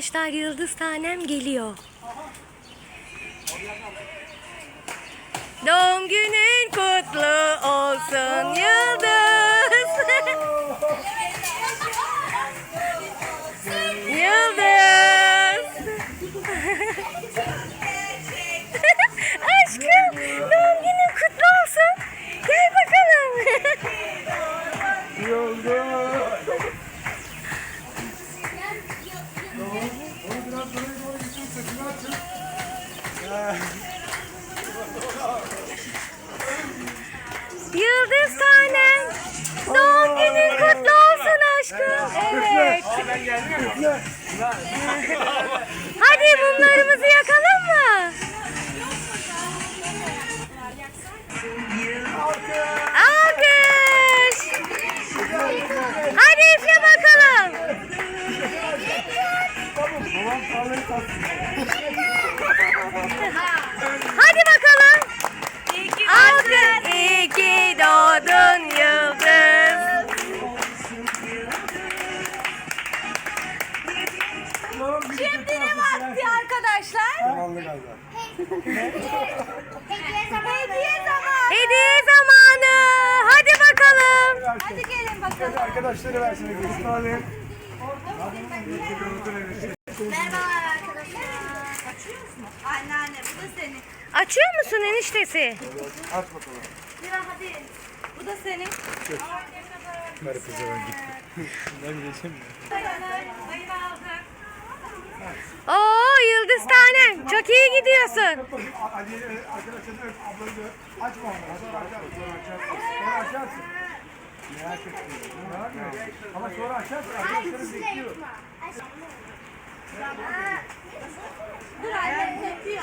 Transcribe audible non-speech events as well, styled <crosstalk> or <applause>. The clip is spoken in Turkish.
Arkadaşlar yıldız tanem geliyor. Doğum günün kutlu olsun Yıldız. <laughs> Yıldız. <laughs> Aşkım doğum günün kutlu olsun. Gel bakalım. <laughs> Onu aşkım. Evet. Hadi mumlarımızı yakalım mı? Alkış. Hadi üfle bakalım. Babam kahveyi tatsın. Şimdi ne vakti arkadaşlar? Hediye zamanı. Hediye zamanı. Hadi bakalım. Hadi gelin bakalım. Arkadaşları alayım. Merhabalar arkadaşlar. Açıyor musun? Anneanne bu da senin. Açıyor musun eniştesi? Aç bakalım. Lira hadi. Bu da senin. Karı kızı gitti. Ben geçeyim mi? Hayır aldık. Yıldız tanem. Çok iyi gidiyorsun. Bakayım Ali arkadaşlar öp. Ablayı da öp. Açma. Sonra açarsın. Merak etme. Ama sonra açarsın. Arkadaşlarım bekliyor. Dur annem öpüyor.